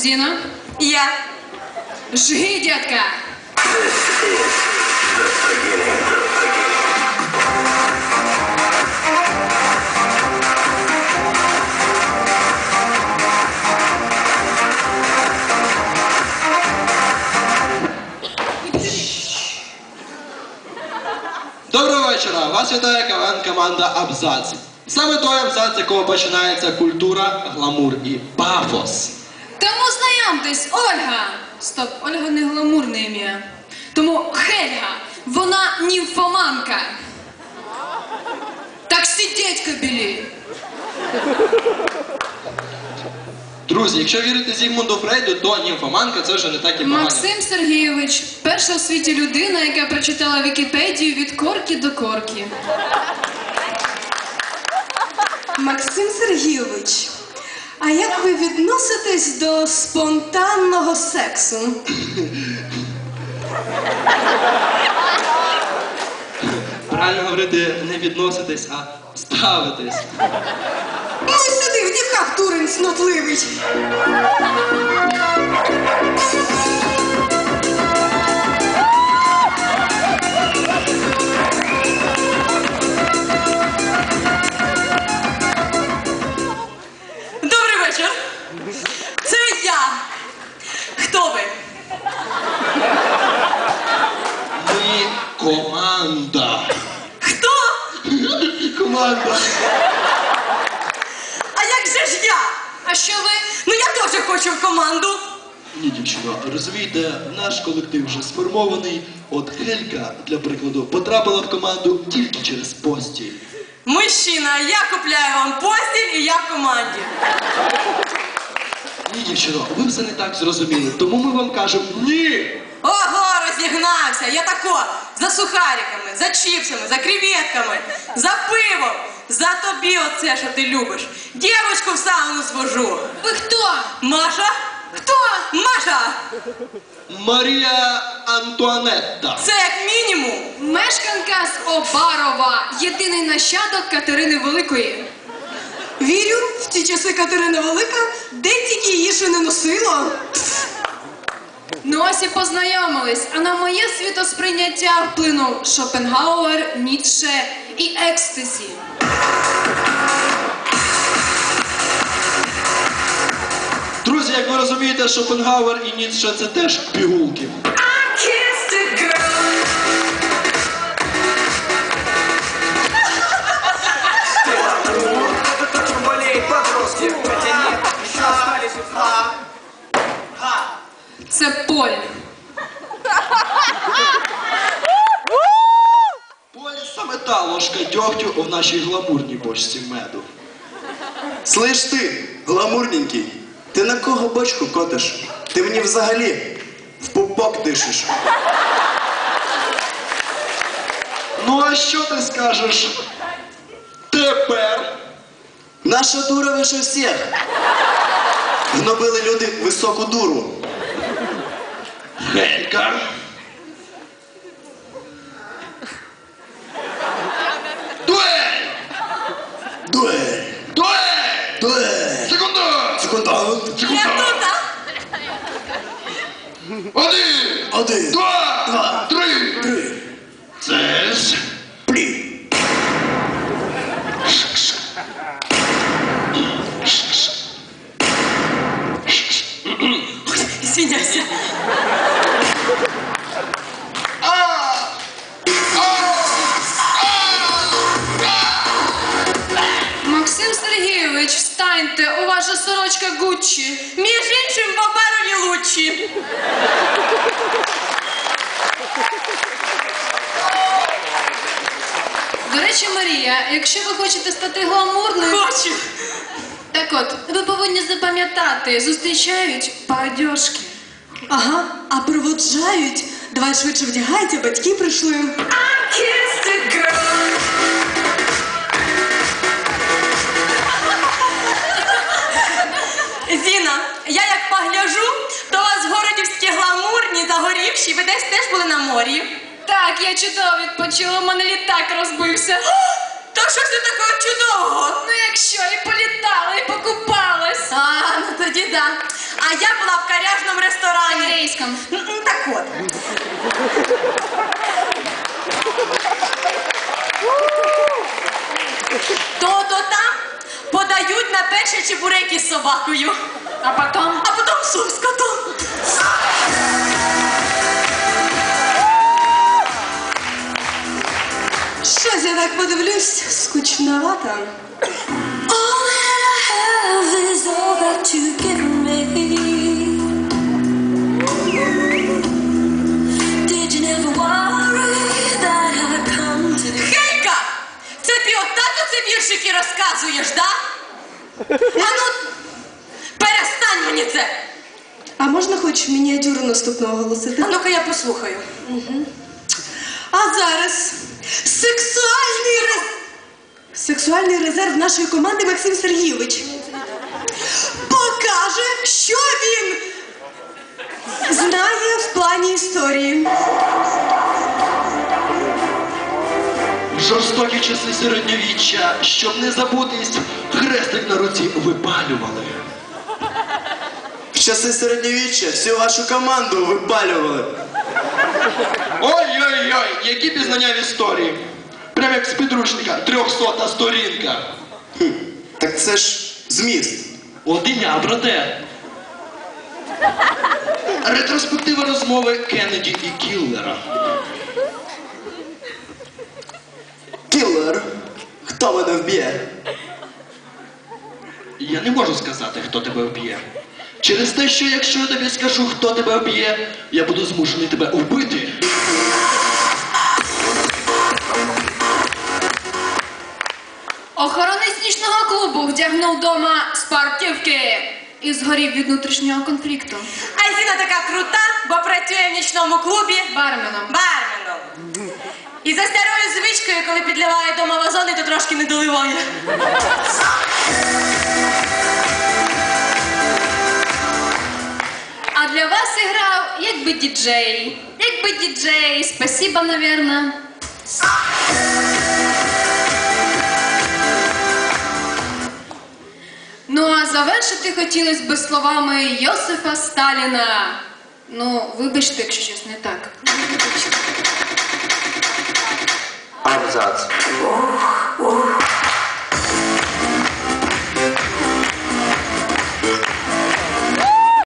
Зіна? Я. Жги, дядька! Доброго вечора! Вас вітає КВН команда Абзац. Саме той абзац, з якого починається культура, гламур і пафос. Тому знайомтесь, Ольга! Стоп, Ольга не гламурне ім'я. Тому Хельга, вона німфоманка. Так сидіть, кобілі! Друзі, якщо вірити Зігмунду Фрейду, то німфоманка це вже не так і погано. Максим Сергійович, перша у світі людина, яка прочитала Вікіпедію від корки до корки. Максим Сергійович. А як ви відноситесь до спонтанного сексу? Правильно говорити, не відноситись, а ставитись. Ну сиди, в дівках дурень снотливий. Команда. Хто? Команда. А як же ж я? А що ви? Ну я теж хочу в команду. Ні, дівчино, розумієте, наш колектив вже сформований. От Хелька, для прикладу, потрапила в команду тільки через постіль. Мужчина, я купляю вам постіль і я в команді. Ні, дівчино, ви все не так зрозуміли, тому ми вам кажемо ні! Ого, розігнався. Я тако за сухариками, за чіпсами, за креветками, за пивом. За тобі оце, що ти любиш. Дівочку в сауну звожу. Ви хто? Маша? Хто? Маша! Марія Антуанетта. Це як мінімум. Мешканка з Обарова, єдиний нащадок Катерини Великої. Вірю, в ті часи Катерина Велика, де тільки її ще не носила. Ось і познайомились, а на моє світосприйняття вплинув Шопенгауер, Ніцше і екстазі. Друзі, як ви розумієте, Шопенгауер і Ніцше це теж пігулки. Болеет подростки? Хотя нет, еще остались. Це Поль. Полі саме та ложка дьогтю в нашій гламурній бочці меду. Слиш ти, гламурненький, ти на кого бочку котиш? Ти мені взагалі в пупок дишиш. Ну а що ти скажеш? Тепер Наша дура вище всіх. Гнобили люди високу дуру. Хелька. Дуель! Дуель! Дуель! Дуель! Секунду! Секундант! Я тут, а? Один! Один, Два! Два. Три! три, Це ж плі. Извиняйся. Максим Сергійович, встаньте, у вас же сорочка Гуччі. Між іншим, паперові лучші. До речі, Марія, якщо ви хочете стати гламурною, Хочу. так от, ви повинні запам'ятати, зустрічають по одежки. Ага, а проводжають. Давай швидше вдягайте, батьки прийшли. Зіна, я як погляжу, то у вас городівські гламурні, загорівші, ви десь теж були на морі. Так, я чудово відпочила, у мене літак розбився. Та що ж ти такого чудового? Ну якщо і політала, і покупалась. А, ну тоді да. А я була в каряжному ресторані. Єврейському. М, м, Так от. То-то там подають на перші чебуреки з собакою, А потім а потім суп з котом. Щось я так подивлюсь, скучновато. All that I have is all that you give me. Розказуєш, да? А ну, перестань мені це! А можна хоч мініатюру наступного оголосити? А ну-ка я послухаю. А зараз сексуальний рез... сексуальний резерв нашої команди Максим Сергійович покаже, що він знає в плані історії. Жорстокі часи середньовіччя, щоб не забутись, хрестик на руці випалювали. В часи середньовіччя всю вашу команду випалювали. Ой-ой-ой, які пізнання в історії. Прям як з підручника, трьохсота сторінка. Так це ж зміст. От і я, брате. Ретроспектива розмови Кеннеді і Кіллера. Хто мене вб'є? Я не можу сказати, хто тебе вб'є. Через те, що якщо я тобі скажу, хто тебе вб'є, я буду змушений тебе вбити. охоронець нічного клубу вдягнув дома спортивки і згорів від внутрішнього конфлікту. А Зіна така крута, бо працює в нічному клубі Барменом. барменом. І за звичкою, коли підливає дома вазони, то трошки не доливає. А для вас іграв якби діджей. Якби діджей. Спасибо, наверно. Ну а завершити хотілося би словами Йосифа Сталіна. Ну, вибачте, якщо щось не так. Абзац.